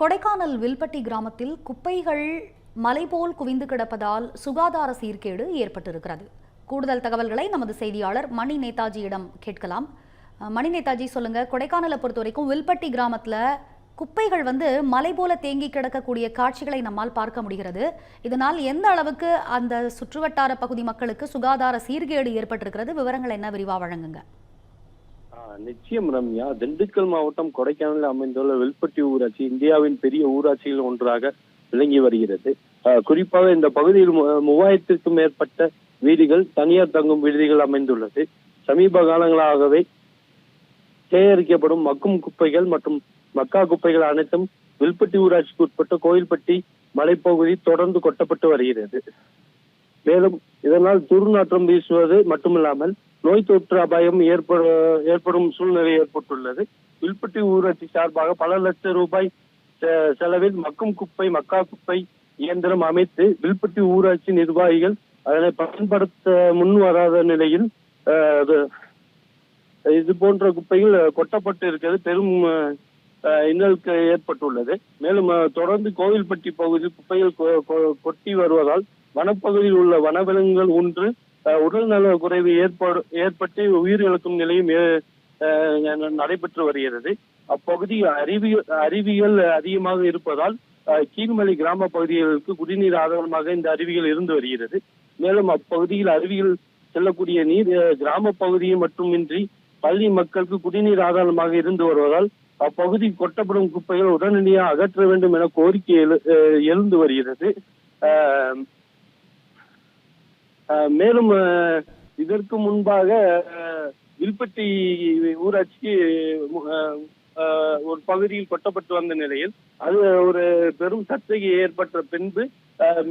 கொடைக்கானல் வில்பட்டி கிராமத்தில் குப்பைகள் மலை போல் குவிந்து கிடப்பதால் சுகாதார சீர்கேடு ஏற்பட்டிருக்கிறது. கூடுதல் தகவல்களை நமது செய்தியாளர் மணி நேதாஜியிடம் கேட்கலாம். மணி நேதாஜி சொல்லுங்க. கொடைக்கானலை பொறுத்த வரைக்கும் வில்பட்டி கிராமத்தில் குப்பைகள் வந்து மலை போல தேங்கி கிடக்கக்கூடிய காட்சிகளை நம்மால் பார்க்க முடிகிறது. இதனால் எந்த அளவுக்கு அந்த சுற்றுவட்டார பகுதி மக்களுக்கு சுகாதார சீர்கேடு ஏற்பட்டிருக்கிறது? விவரங்கள் என்ன? விரிவா வழங்குங்க. நிச்சயம் ரம்யா. திண்டுக்கல் மாவட்டம் கொடைக்கானலில் அமைந்துள்ள வில்பட்டி ஊராட்சி இந்தியாவின் பெரிய ஊராட்சியில் ஒன்றாக விளங்கி வருகிறது. குறிப்பாக இந்த பகுதியில் மூவாயிரத்திற்கும் மேற்பட்ட வீடுகள் தனியார் தங்கும் விடுதிகள் அமைந்துள்ளது. சமீப காலங்களாகவே சேகரிக்கப்படும் மக்கும் குப்பைகள் மற்றும் மக்கா குப்பைகள் அனைத்தும் வில்பட்டி ஊராட்சிக்கு உட்பட்ட கோயில்பட்டி மலைப்பகுதி தொடர்ந்து கொட்டப்பட்டு வருகிறது. மேலும் இதனால் துர்நாற்றம் வீசுவது மட்டுமில்லாமல் நோய் தொற்று அபாயம் ஏற்பட ஏற்படும் சூழ்நிலை ஏற்பட்டுள்ளது. வில்பட்டி ஊராட்சி சார்பாக பல லட்சம் ரூபாய் செ- செலவில் மக்கும் குப்பை மக்கா குப்பை இயந்திரம் அமைத்து வில்பட்டி ஊராட்சி நிர்வாகிகள் அதனை பயன்படுத்த முன் வராத நிலையில் இது போன்ற குப்பைகள் கொட்டப்பட்டு இருக்கிறது. பெரும் இன்னலுக்கு ஏற்பட்டுள்ளது. மேலும் தொடர்ந்து கோவில்பட்டி பகுதியில் குப்பைகள் கொ- கொ- கொட்டி வருவதால் வனப்பகுதியில் உள்ள வனவிலங்குகள் ஒன்று உடல்நல குறைவு ஏற்படு ஏற்பட்டு உயிரிழக்கும் நிலையும் நடைபெற்று வருகிறது. அப்பகுதியில் அறிவியல் அறிவியல் அதிகமாக இருப்பதால் கீழ்மலை கிராம பகுதிகளுக்கு குடிநீர் ஆதாரமாக இந்த அருவிகள் இருந்து வருகிறது. மேலும் அப்பகுதியில் அருவியில் செல்லக்கூடிய நீர் கிராம பகுதியை மட்டுமின்றி பள்ளி மக்களுக்கு குடிநீர் ஆதாரமாக இருந்து வருவதால் அப்பகுதி கொட்டப்படும் குப்பைகள் உடனடியாக அகற்ற வேண்டும் என கோரிக்கை எழு- எழுந்து வருகிறது. மேலும் இதற்கு முன்பாக வில்பட்டி ஊராட்சிக்கு ஒரு பகுதியில் கொட்டப்பட்டு வந்த நிலையில் அது ஒரு பெரும் சர்ச்சைக்கு ஏற்பட்ட பின்பு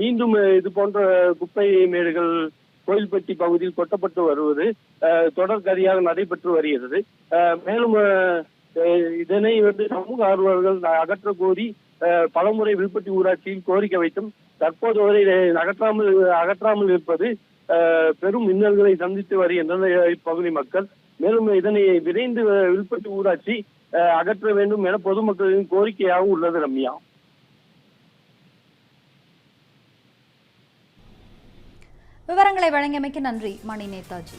மீண்டும் இது போன்ற குப்பை மேடுகள் கோயில்பட்டி பகுதியில் கொட்டப்பட்டு வருவது தொடர்கதியாக நடைபெற்று வருகிறது. மேலும் இதனை வந்து சமூக ஆர்வலர்கள் அகற்ற கோரி பலமுறை வில்பட்டி ஊராட்சியில் கோரிக்கை வைத்தும் தற்போது வரை அகற்றாமல் அகற்றாமல் இருப்பது பெரும் இன்னல்களை சந்தித்து வருகின்றனர் இப்பகுதி மக்கள். மேலும் இதனை விரைந்து வில்பட்டு ஊராட்சி அஹ், அகற்ற வேண்டும் என பொதுமக்களின் கோரிக்கையாக உள்ளது ரம்யா. விவரங்களை வழங்கியமைக்கு நன்றி. மணி நேதாஜி.